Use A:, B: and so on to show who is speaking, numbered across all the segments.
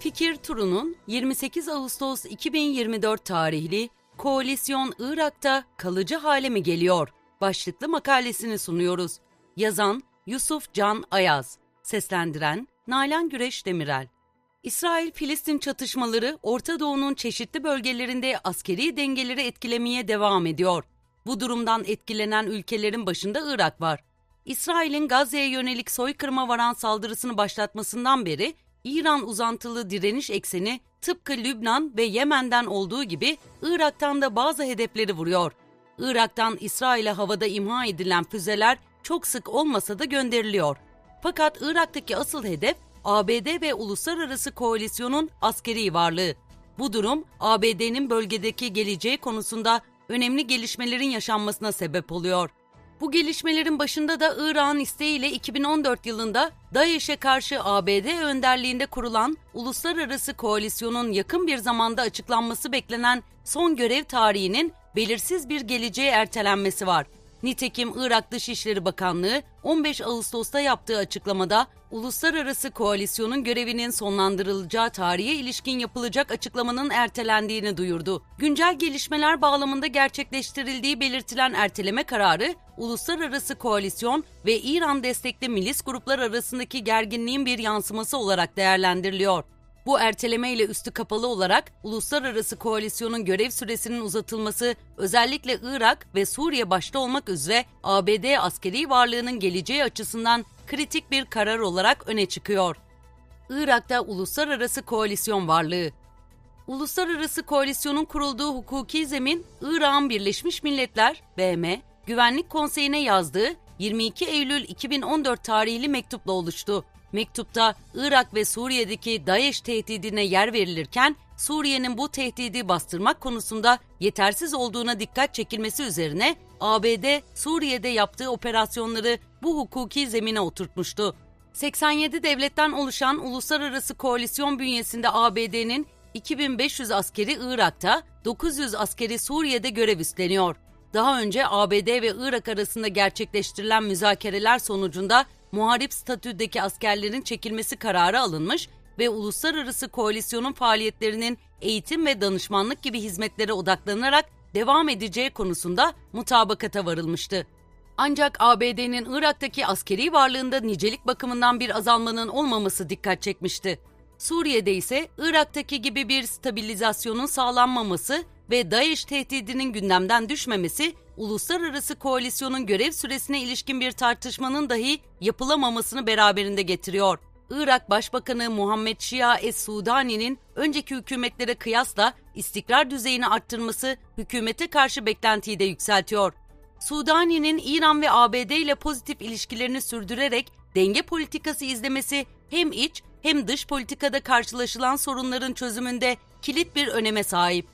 A: Fikir turunun 28 Ağustos 2024 tarihli Koalisyon Irak'ta kalıcı hale mi geliyor? Başlıklı makalesini sunuyoruz. Yazan Yusuf Can Ayaz, seslendiren Nalan Güreş Demirel. İsrail-Filistin çatışmaları Orta Doğu'nun çeşitli bölgelerinde askeri dengeleri etkilemeye devam ediyor. Bu durumdan etkilenen ülkelerin başında Irak var. İsrail'in Gazze'ye yönelik soykırıma varan saldırısını başlatmasından beri İran uzantılı direniş ekseni tıpkı Lübnan ve Yemen'den olduğu gibi Irak'tan da bazı hedefleri vuruyor. Irak'tan İsrail'e havada imha edilen füzeler çok sık olmasa da gönderiliyor. Fakat Irak'taki asıl hedef ABD ve uluslararası koalisyonun askeri varlığı. Bu durum ABD'nin bölgedeki geleceği konusunda önemli gelişmelerin yaşanmasına sebep oluyor. Bu gelişmelerin başında da İran isteğiyle 2014 yılında DAEŞ'e karşı ABD önderliğinde kurulan uluslararası koalisyonun yakın bir zamanda açıklanması beklenen son görev tarihinin belirsiz bir geleceğe ertelenmesi var. Nitekim Irak Dışişleri Bakanlığı 15 Ağustos'ta yaptığı açıklamada uluslararası koalisyonun görevinin sonlandırılacağı tarihe ilişkin yapılacak açıklamanın ertelendiğini duyurdu. Güncel gelişmeler bağlamında gerçekleştirildiği belirtilen erteleme kararı uluslararası koalisyon ve İran destekli milis gruplar arasındaki gerginliğin bir yansıması olarak değerlendiriliyor. Bu erteleme ile üstü kapalı olarak uluslararası koalisyonun görev süresinin uzatılması özellikle Irak ve Suriye başta olmak üzere ABD askeri varlığının geleceği açısından kritik bir karar olarak öne çıkıyor. Irak'ta uluslararası koalisyon varlığı Uluslararası koalisyonun kurulduğu hukuki zemin, İran Birleşmiş Milletler, BM, Güvenlik Konseyi'ne yazdığı 22 Eylül 2014 tarihli mektupla oluştu. Mektupta Irak ve Suriye'deki DAEŞ tehdidine yer verilirken Suriye'nin bu tehdidi bastırmak konusunda yetersiz olduğuna dikkat çekilmesi üzerine ABD Suriye'de yaptığı operasyonları bu hukuki zemine oturtmuştu. 87 devletten oluşan uluslararası koalisyon bünyesinde ABD'nin 2500 askeri Irak'ta, 900 askeri Suriye'de görev üstleniyor. Daha önce ABD ve Irak arasında gerçekleştirilen müzakereler sonucunda muharip statüdeki askerlerin çekilmesi kararı alınmış ve uluslararası koalisyonun faaliyetlerinin eğitim ve danışmanlık gibi hizmetlere odaklanarak devam edeceği konusunda mutabakata varılmıştı. Ancak ABD'nin Irak'taki askeri varlığında nicelik bakımından bir azalmanın olmaması dikkat çekmişti. Suriye'de ise Irak'taki gibi bir stabilizasyonun sağlanmaması ve DAEŞ tehdidinin gündemden düşmemesi, uluslararası koalisyonun görev süresine ilişkin bir tartışmanın dahi yapılamamasını beraberinde getiriyor. Irak Başbakanı Muhammed Şia Es-Sudani'nin önceki hükümetlere kıyasla istikrar düzeyini arttırması hükümete karşı beklentiyi de yükseltiyor. Sudani'nin İran ve ABD ile pozitif ilişkilerini sürdürerek denge politikası izlemesi hem iç hem dış politikada karşılaşılan sorunların çözümünde kilit bir öneme sahip.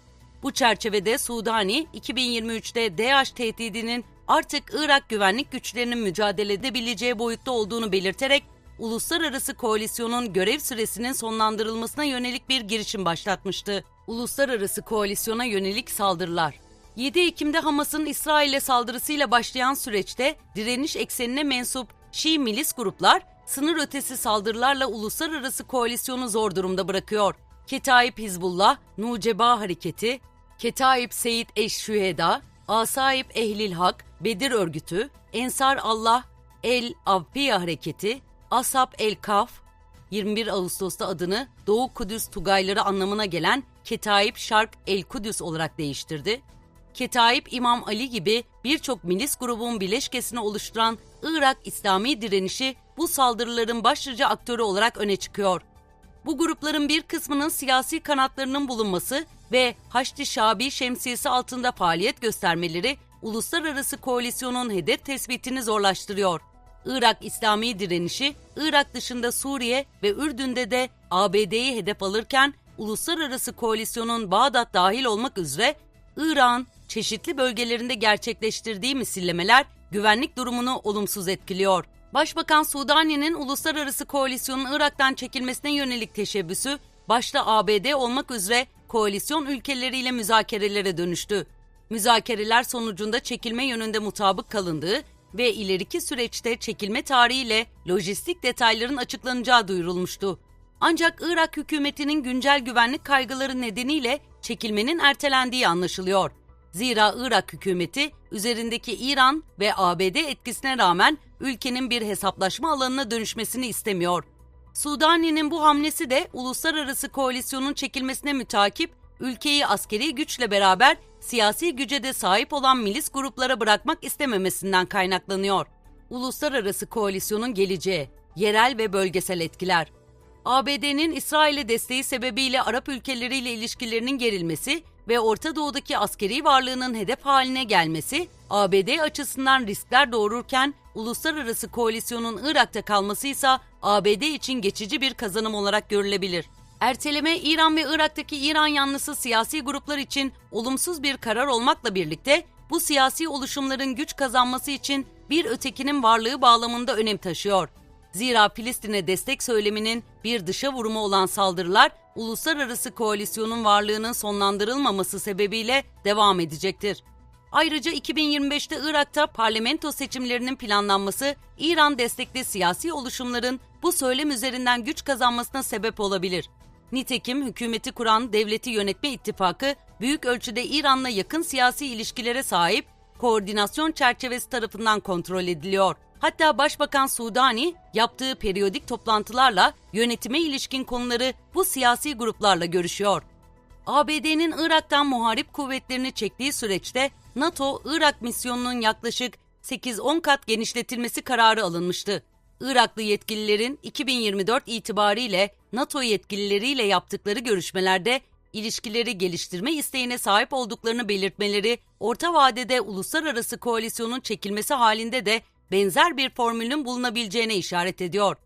A: Bu çerçevede Sudani, 2023'te DAEŞ tehdidinin artık Irak güvenlik güçlerinin mücadele edebileceği boyutta olduğunu belirterek, uluslararası koalisyonun görev süresinin sonlandırılmasına yönelik bir girişim başlatmıştı. Uluslararası koalisyona yönelik saldırılar 7 Ekim'de Hamas'ın İsrail'e saldırısıyla başlayan süreçte direniş eksenine mensup Şii milis gruplar sınır ötesi saldırılarla uluslararası koalisyonu zor durumda bırakıyor. Ketaib Hizbullah, Nuceba Hareketi, Ketaib Seyit Eşşüheda, Asaib Ehlil Hak, Bedir Örgütü, Ensar Allah, El Avfiya Hareketi, Asap El Kaf, 21 Ağustos'ta adını Doğu Kudüs Tugayları anlamına gelen Ketaib Şark El Kudüs olarak değiştirdi. Ketaib İmam Ali gibi birçok milis grubun bileşkesini oluşturan Irak İslami direnişi bu saldırıların başlıca aktörü olarak öne çıkıyor. Bu grupların bir kısmının siyasi kanatlarının bulunması ve Haçlı Şabi şemsiyesi altında faaliyet göstermeleri uluslararası koalisyonun hedef tespitini zorlaştırıyor. Irak İslami direnişi, Irak dışında Suriye ve Ürdün'de de ABD'yi hedef alırken uluslararası koalisyonun Bağdat dahil olmak üzere İran, çeşitli bölgelerinde gerçekleştirdiği misillemeler güvenlik durumunu olumsuz etkiliyor. Başbakan Sudani'nin uluslararası koalisyonun Irak'tan çekilmesine yönelik teşebbüsü başta ABD olmak üzere koalisyon ülkeleriyle müzakerelere dönüştü. Müzakereler sonucunda çekilme yönünde mutabık kalındığı ve ileriki süreçte çekilme tarihiyle lojistik detayların açıklanacağı duyurulmuştu. Ancak Irak hükümetinin güncel güvenlik kaygıları nedeniyle çekilmenin ertelendiği anlaşılıyor. Zira Irak hükümeti üzerindeki İran ve ABD etkisine rağmen ülkenin bir hesaplaşma alanına dönüşmesini istemiyor. Sudani'nin bu hamlesi de uluslararası koalisyonun çekilmesine mütakip ülkeyi askeri güçle beraber siyasi güce de sahip olan milis gruplara bırakmak istememesinden kaynaklanıyor. Uluslararası koalisyonun geleceği, yerel ve bölgesel etkiler. ABD'nin İsrail'e desteği sebebiyle Arap ülkeleriyle ilişkilerinin gerilmesi ve Orta Doğu'daki askeri varlığının hedef haline gelmesi, ABD açısından riskler doğururken uluslararası koalisyonun Irak'ta kalması ise ABD için geçici bir kazanım olarak görülebilir. Erteleme İran ve Irak'taki İran yanlısı siyasi gruplar için olumsuz bir karar olmakla birlikte bu siyasi oluşumların güç kazanması için bir ötekinin varlığı bağlamında önem taşıyor. Zira Filistin'e destek söyleminin bir dışa vurumu olan saldırılar uluslararası koalisyonun varlığının sonlandırılmaması sebebiyle devam edecektir. Ayrıca 2025'te Irak'ta parlamento seçimlerinin planlanması İran destekli siyasi oluşumların bu söylem üzerinden güç kazanmasına sebep olabilir. Nitekim hükümeti kuran Devleti Yönetme İttifakı büyük ölçüde İran'la yakın siyasi ilişkilere sahip koordinasyon çerçevesi tarafından kontrol ediliyor. Hatta Başbakan Sudani yaptığı periyodik toplantılarla yönetime ilişkin konuları bu siyasi gruplarla görüşüyor. ABD'nin Irak'tan muharip kuvvetlerini çektiği süreçte NATO Irak misyonunun yaklaşık 8-10 kat genişletilmesi kararı alınmıştı. Iraklı yetkililerin 2024 itibariyle NATO yetkilileriyle yaptıkları görüşmelerde ilişkileri geliştirme isteğine sahip olduklarını belirtmeleri, orta vadede uluslararası koalisyonun çekilmesi halinde de benzer bir formülün bulunabileceğine işaret ediyor.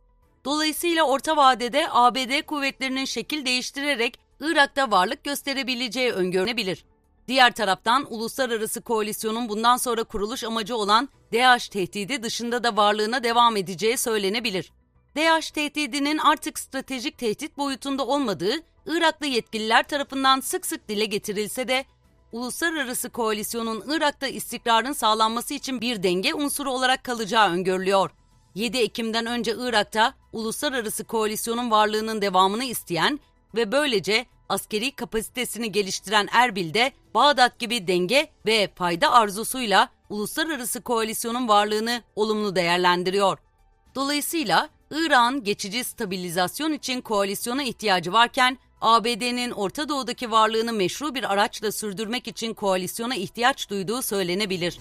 A: Dolayısıyla orta vadede ABD kuvvetlerinin şekil değiştirerek Irak'ta varlık gösterebileceği öngörülebilir. Diğer taraftan uluslararası koalisyonun bundan sonra kuruluş amacı olan DAEŞ tehdidi dışında da varlığına devam edeceği söylenebilir. DAEŞ tehdidinin artık stratejik tehdit boyutunda olmadığı Iraklı yetkililer tarafından sık sık dile getirilse de uluslararası koalisyonun Irak'ta istikrarın sağlanması için bir denge unsuru olarak kalacağı öngörülüyor. 7 Ekim'den önce Irak'ta uluslararası koalisyonun varlığının devamını isteyen ve böylece askeri kapasitesini geliştiren Erbil'de Bağdat gibi denge ve fayda arzusuyla uluslararası koalisyonun varlığını olumlu değerlendiriyor. Dolayısıyla İran geçici stabilizasyon için koalisyona ihtiyacı varken ABD'nin Orta Doğu'daki varlığını meşru bir araçla sürdürmek için koalisyona ihtiyaç duyduğu söylenebilir.